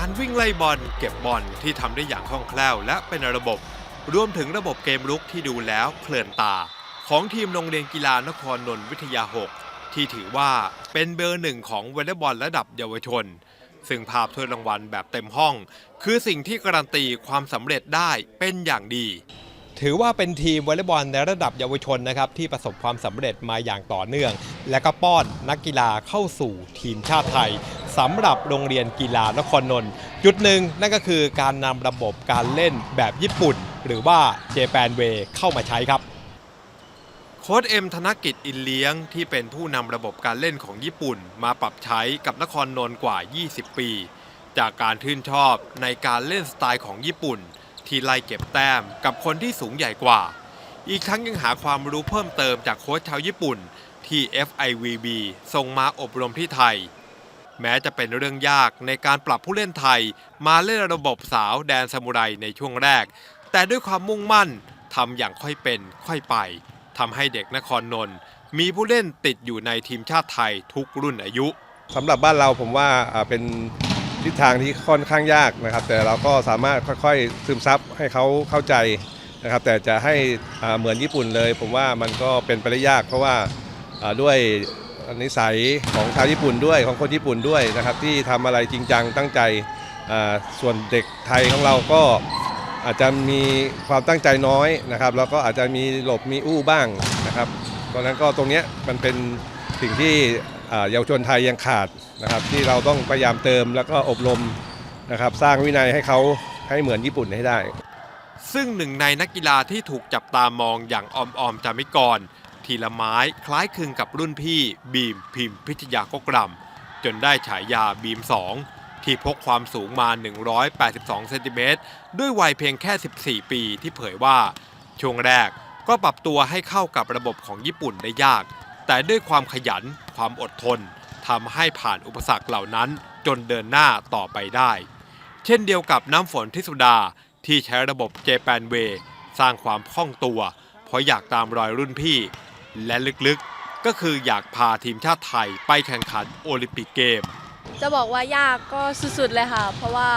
การวิ่งไล่บอลเก็บบอลที่ทำได้อย่างคล่องแคล่วและเป็นระบบ รวมถึงระบบเกมลุกที่ดูแล้วเพลินตา ของทีมโรงเรียนกีฬานครนนทวิทยา 6 ที่ถือว่าเป็นเบอร์หนึ่งของวอลเลย์บอลระดับเยาวชน ซึ่งภาพถ้วยรางวัลแบบเต็มห้อง คือสิ่งที่การันตีความสำเร็จได้เป็นอย่างดี ถือว่าเป็นทีมวอลเลย์บอลในระดับเยาวชนนะครับที่ประสบความสำเร็จมาอย่างต่อเนื่อง และก็ป้อนนักกีฬาเข้าสู่ทีมชาติไทยสำหรับโรงเรียนกีฬานครนนท์จุดหนึ่งนั่นก็คือการนำระบบการเล่นแบบญี่ปุ่น หรือว่าเจแปนเวเข้ามาใช้ครับโค้ชเอ็มธนกิจอินเลี้ยงที่เป็นผู้นำระบบการเล่นของญี่ปุ่น มาปรับใช้กับนครนนท์กว่า 20 ปี จากการชื่นชอบในการเล่นสไตล์ของญี่ปุ่น ที่ไล่เก็บแต้มกับคนที่สูงใหญ่กว่า อีกทั้งยังหาความรู้เพิ่มเติมจากโค้ชชาวญี่ปุ่นที่ FIVB ส่งมาอบรมที่ไทย แม้จะเป็นเรื่องยากในการปรับผู้เล่นไทย มาเล่นระบบสาวแดนซามูไรในช่วงแรก แต่ด้วยความมุ่งมั่นทำอย่างค่อยเป็นค่อยไปทำให้เด็กนครนนท์มีผู้เล่นติดอยู่ในทีมชาติไทยทุกรุ่นอายุสำหรับบ้านเราผมว่าอ่าเป็น ทิศทางที่ค่อนข้างยากนะครับ แต่เราก็สามารถค่อยๆซึมซับให้เขาเข้าใจนะครับ แต่จะให้เหมือนญี่ปุ่นเลย ผมว่ามันก็เป็นไปได้ยาก เพราะว่าด้วยนิสัยของชาวญี่ปุ่นด้วยของคนญี่ปุ่นด้วยนะครับ ที่ทำอะไรจริงจังตั้งใจส่วนเด็กไทยของเราก็อาจจะมีความตั้งใจน้อยนะครับ แล้วก็อาจจะมีหลบมีอู้บ้างนะครับเพราะนั้นก็ตรงนี้มันเป็นสิ่งที่ เยาวชนไทยยังขาดนะครับ ที่เราต้องพยายามเติมแล้วก็อบรมนะครับ สร้างวินัยให้เขาให้เหมือนญี่ปุ่นให้ได้ ซึ่งหนึ่งในนักกีฬาที่ถูกจับตามองอย่างออมออมจามิกร ทีละไม้คล้ายคลึงกับรุ่นพี่บีมพิมพิทยากกรำจนได้ฉายาบีม 2 ที่พกความสูงมา 182 เซนติเมตรด้วยวัยเพียงแค่ 14 ปีที่เผยว่า ช่วงแรกก็ปรับตัวให้เข้ากับระบบของญี่ปุ่นได้ยาก แต่ด้วยความขยันความอดทนทำให้ผ่านอุปสรรคเหล่านั้นจนเดินหน้าต่อไปได้ เช่นเดียวกับน้ำฝนทิสุดาที่ใช้ระบบเจแปนเวสร้างความคล่องตัว เพราะอยากตามรอยรุ่นพี่ และลึกๆก็คืออยากพาทีมชาติไทยไปแข่งขันโอลิมปิกเกม จะบอกว่ายากก็สุดๆเลยค่ะ เพราะว่า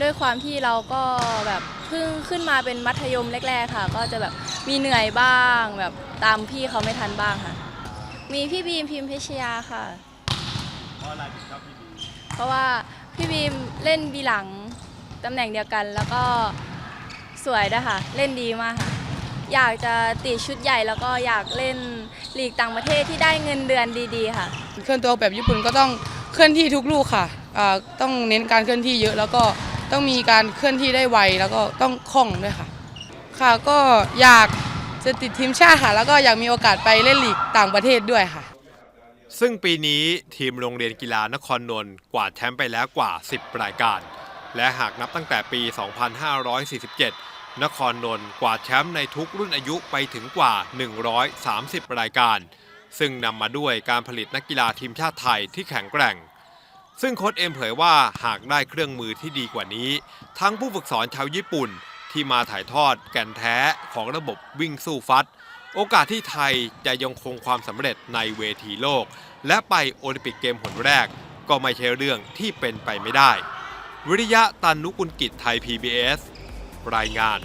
ด้วยความที่เราก็แบบเพิ่งขึ้นมาเป็นมัธยมแรกๆค่ะ ก็จะแบบมีเหนื่อยบ้าง แบบตามพี่เขาไม่ทันบ้างค่ะ มีพี่บีมพิมพิชยาค่ะเพราะว่าพี่บีมเล่นบีหลังตำแหน่งเดียวกัน แล้วก็สวยด้วยค่ะ เล่นดีมากค่ะ อยากจะติดชุดใหญ่แล้วก็อยากเล่นลีกต่างประเทศที่ได้เงินเดือนดีๆ ค่ะ เคลื่อนตัวแบบญี่ปุ่นก็ต้องเคลื่อนที่ทุกลูกค่ะอ่าต้องเน้นการเคลื่อนที่เยอะแล้วก็ต้องมีการเคลื่อนที่ได้ไวแล้วก็ต้องคล่องด้วยค่ะ ค่ะก็อยาก จะติดทีมชาติค่ะ แล้วก็อยากมีโอกาสไปเล่นลีกต่างประเทศด้วยค่ะ ซึ่งปีนี้ทีมโรงเรียนกีฬานครนนท์กวาดแชมป์ไปแล้วกว่า 10 รายการ และหากนับตั้งแต่ปี 2547 นครนนท์กวาดแชมป์ในทุกรุ่นอายุไปถึงกว่า 130 รายการ ซึ่งนำมาด้วยการผลิตนักกีฬาทีมชาติไทยที่แข็งแกร่งซึ่งโค้ชเอ็มเผยว่าหากได้เครื่องมือที่ดีกว่านี้ ทั้งผู้ฝึกสอนชาวญี่ปุ่น ที่มาถ่ายทอดแก่นแท้ของระบบวิ่งสู้ฟัด โอกาสที่ไทยจะยังคงความสำเร็จในเวทีโลก และไปโอลิมปิกเกมหนแรก ก็ไม่ใช่เรื่องที่เป็นไปไม่ได้ วิริยะตันนุกุลกิจไทย PBS รายงาน